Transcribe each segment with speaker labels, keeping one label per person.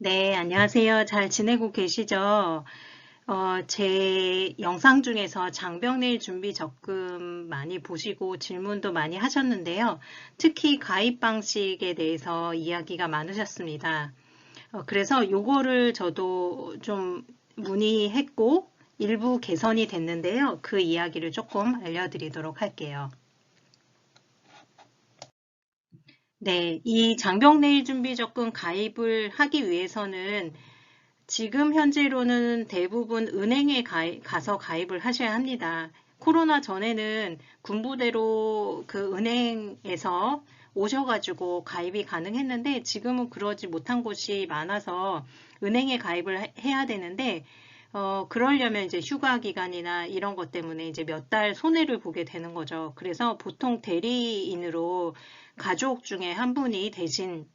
Speaker 1: 네, 안녕하세요. 잘 지내고 계시죠? 어, 제 영상 중에서 장병내일 준비 적금 많이 보시고 질문도 많이 하셨는데요. 특히 가입 방식에 대해서 이야기가 많으셨습니다. 어, 그래서 요거를 저도 좀 문의했고 일부 개선이 됐는데요. 그 이야기를 조금 알려드리도록 할게요. 네, 이 장병내일 준비 적금 가입을 하기 위해서는 지금 현재로는 대부분 은행에 가입, 가서 가입을 하셔야 합니다. 코로나 전에는 군부대로 그 은행에서 오셔가지고 가입이 가능했는데 지금은 그러지 못한 곳이 많아서 은행에 가입을 해야 되는데 어, 그러려면 이제 휴가 기간이나 이런 것 때문에 이제 몇 달 손해를 보게 되는 거죠. 그래서 보통 대리인으로 가족 중에 한 분이 대신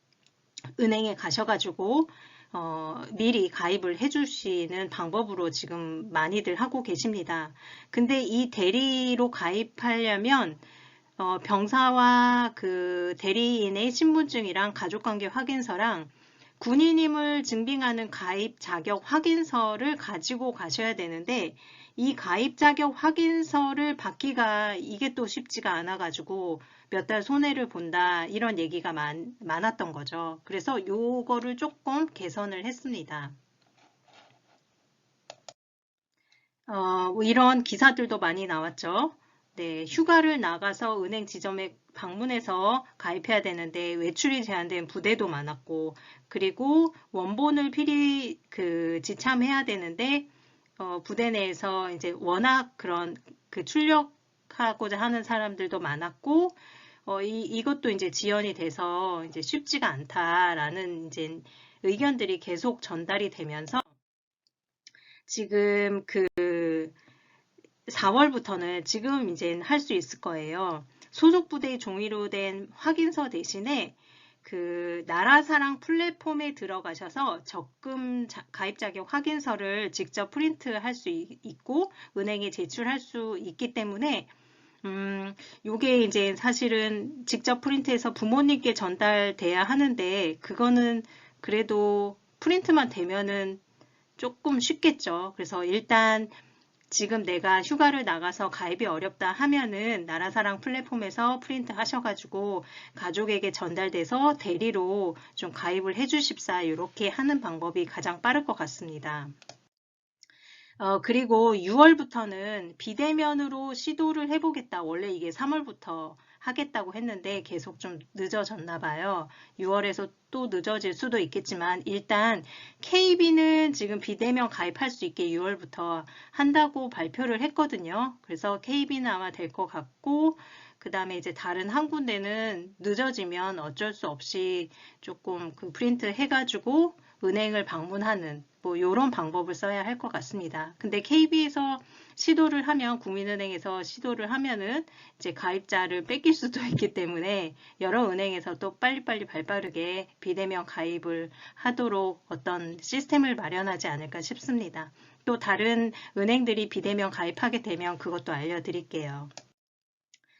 Speaker 1: 은행에 가셔가지고 어, 미리 가입을 해주시는 방법으로 지금 많이들 하고 계십니다. 근데 이 대리로 가입하려면 어, 병사와 그 대리인의 신분증이랑 가족관계 확인서랑 군인임을 증빙하는 가입 자격 확인서를 가지고 가셔야 되는데 이 가입 자격 확인서를 받기가 이게 또 쉽지가 않아 가지고 몇 달 손해를 본다 이런 얘기가 많, 많았던 거죠. 그래서 요거를 조금 개선을 했습니다. 어, 뭐 이런 기사들도 많이 나왔죠. 네, 휴가를 나가서 은행 지점에 방문해서 가입해야 되는데 외출이 제한된 부대도 많았고 그리고 원본을 필히 그 지참해야 되는데 어, 부대 내에서 이제 워낙 그런 그 출력하고자 하는 사람들도 많았고 어, 이, 이것도 이제 지연이 돼서 이제 쉽지가 않다라는 이제 의견들이 계속 전달이 되면서 지금 그 4월부터는 지금 이제 할 수 있을 거예요. 소속 부대 종이로 된 확인서 대신에 그 나라사랑 플랫폼에 들어가셔서 적금 가입 자격 확인서를 직접 프린트할 수 있고 은행에 제출할 수 있기 때문에 음, 요게 이제 사실은 직접 프린트해서 부모님께 전달돼야 하는데 그거는 그래도 프린트만 되면은 조금 쉽겠죠. 그래서 일단 지금 내가 휴가를 나가서 가입이 어렵다 하면은 나라사랑 플랫폼에서 프린트 하셔가지고 가족에게 전달돼서 대리로 좀 가입을 해주십사 이렇게 하는 방법이 가장 빠를 것 같습니다. 어, 그리고 6월부터는 비대면으로 시도를 해보겠다. 원래 이게 3월부터 하겠다고 했는데 계속 좀 늦어졌나 봐요. 6월에서 또 늦어질 수도 있겠지만 일단 KB는 지금 비대면 가입할 수 있게 6월부터 한다고 발표를 했거든요. 그래서 KB는 아마 될 것 같고 그 다음에 이제 다른 한 군데는 늦어지면 어쩔 수 없이 조금 그 프린트 해가지고 은행을 방문하는 뭐 이런 방법을 써야 할 것 같습니다. 근데 KB에서 시도를 하면 국민은행에서 시도를 하면은 이제 가입자를 뺏길 수도 있기 때문에 여러 은행에서 또 빨리빨리 발빠르게 비대면 가입을 하도록 어떤 시스템을 마련하지 않을까 싶습니다. 또 다른 은행들이 비대면 가입하게 되면 그것도 알려드릴게요.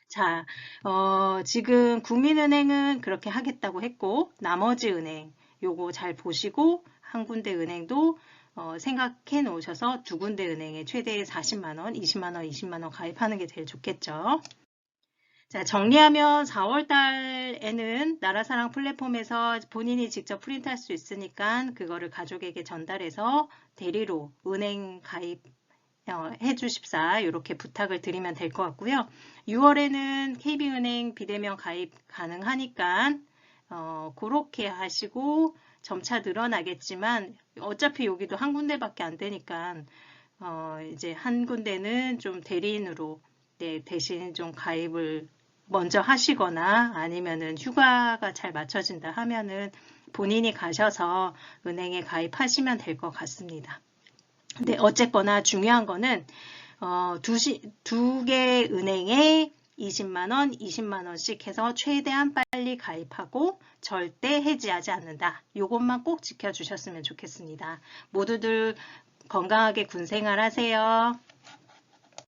Speaker 1: 자, 어, 지금 국민은행은 그렇게 하겠다고 했고 나머지 은행 요거 잘 보시고 한 군데 은행도 어, 생각해 놓으셔서 두 군데 은행에 최대 40만원, 20만원, 20만원 가입하는 게 제일 좋겠죠. 자, 정리하면 4월 달에는 나라사랑 플랫폼에서 본인이 직접 프린트할 수 있으니까 그거를 가족에게 전달해서 대리로 은행 가입 어, 해주십사 이렇게 부탁을 드리면 될 것 같고요. 6월에는 KB은행 비대면 가입 가능하니까 어, 그렇게 하시고 점차 늘어나겠지만 어차피 여기도 한 군데밖에 안 되니까 어, 이제 한 군데는 좀 대리인으로 네, 대신 좀 가입을 먼저 하시거나 아니면은 휴가가 잘 맞춰진다 하면은 본인이 가셔서 은행에 가입하시면 될 것 같습니다. 근데 어쨌거나 중요한 거는 어, 두개 은행에 20만원, 20만원씩 해서 최대한 빨리 가입하고 절대 해지하지 않는다. 이것만 꼭 지켜주셨으면 좋겠습니다. 모두들 건강하게 군생활 하세요.